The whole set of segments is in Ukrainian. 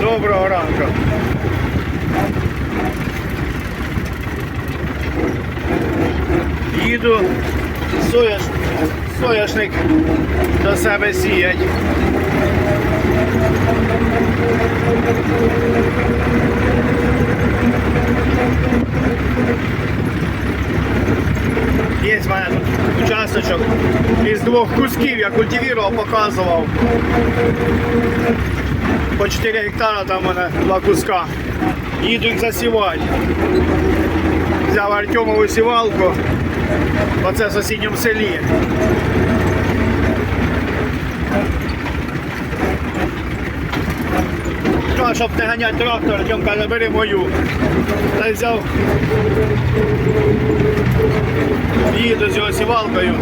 Доброго ранку. Їду сояш, сояшник до себе сіять. Є в мене тут участочок із двох кусків, я культивував, показував. По 4 гектара там у мене два куска. Їду їх засівати. Взяв Артемову сівалку. Оце в сусідньому селі. А щоб не ганяти трактор, Артем каже, бери мою. Та й взяв. Їду з його сівалкою.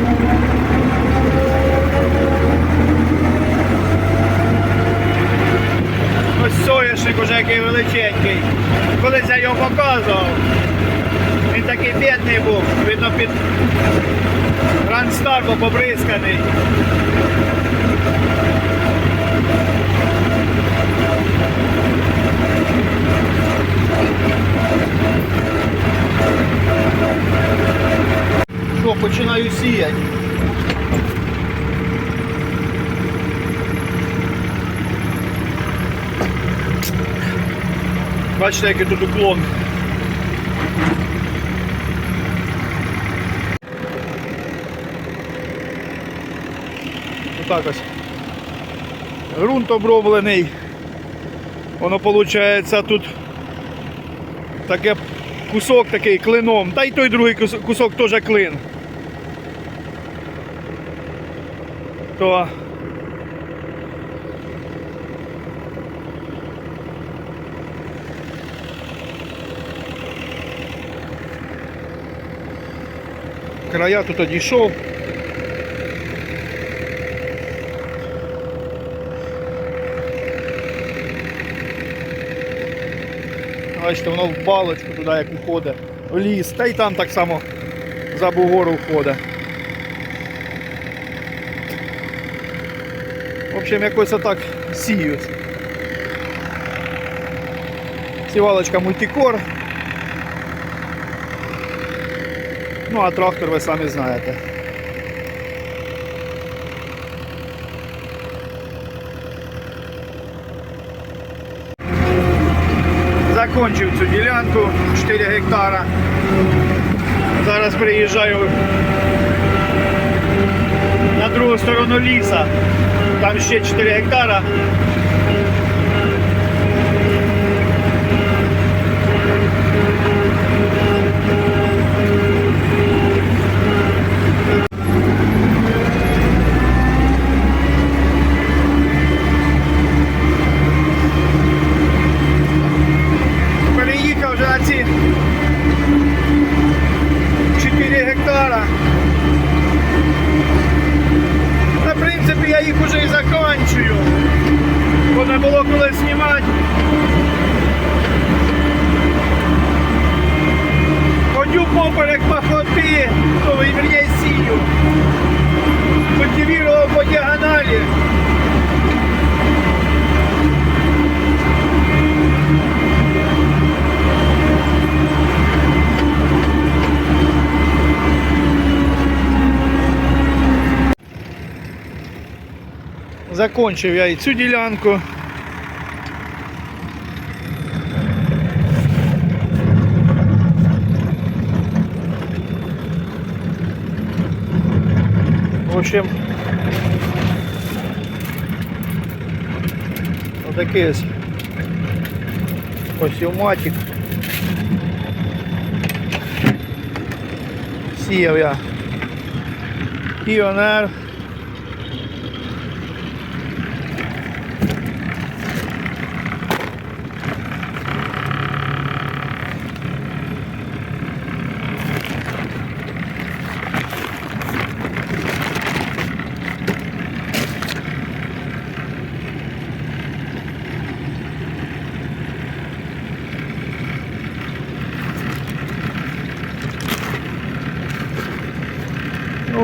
Ось соняшник уже який величенький. Колись я його показував. Він такий бідний був, видно під Ранстар був побризканий. Що, починаю сіяти. Бачите, який тут уклон. Отак ось. Грунт оброблений. Воно виходить тут таке кусок такий клином. Та й той другий кус- кусок теж клин. То края тут одійшов. Бачите, воно в балочку туди як уходить, в ліс, та й там так само за бугору входить. В общем, якось отак сіють. Сівалочка мультикор. Ну а трактор ви самі знаєте. Закончив цю ділянку 4 гектара. Зараз приїжджаю на другу сторону ліса. Там ще 4 гектара. Поперек пахоти, вернее сію. Культивував по діагоналі. Закончив я і цю ділянку. Общем, отакий ось посівматик. Сіяв я піонер.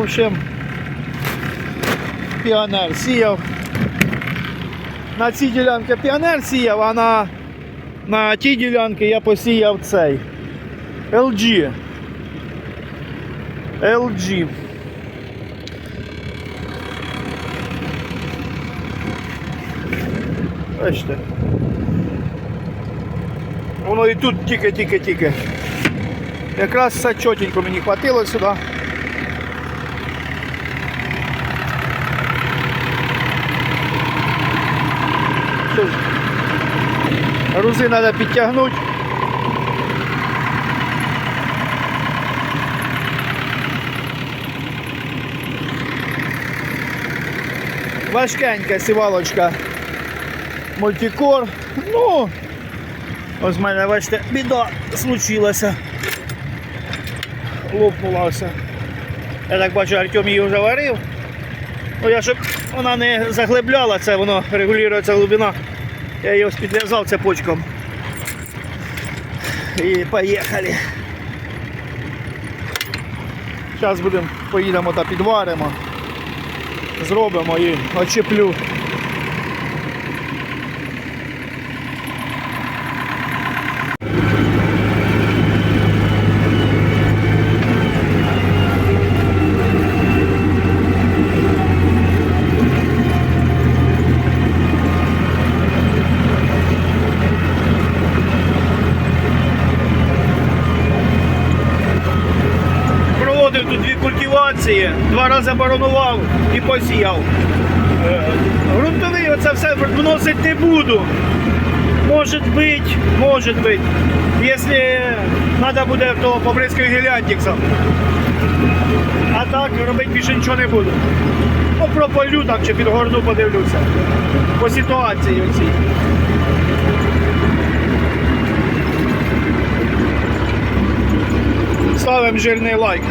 Общем, піонер сіяв. на цій ділянці піонер сіяв, а на, на тій ділянці я посіяв цей. LG. LG. Бачите. Воно і тут тільки-тільки-тільки. Якраз все чотенько мені хватило сюди. Грузи треба підтягнути. Важкенька сівалочка мультикор. Ну, ось в мене, бачите, біда случилася. Лопнула все. Я так бачу, Артем її вже варив. Ну, я щоб вона не заглибляла це, воно регулюється глибина. Я його підв'язав цепочком. І поїхали. Зараз будемо, поїдемо та підваримо. Зробимо і очеплю. Культивації, два рази боронував і посіяв. Е, Грунтовий оце все вносити не буду. Може бути, може бути. Якщо треба буде, то побризкаю геліантиксом. А так робити більше нічого не буду. Ну, прополю так чи підгорну подивлюся. По ситуації оцій. Ставимо жирний лайк.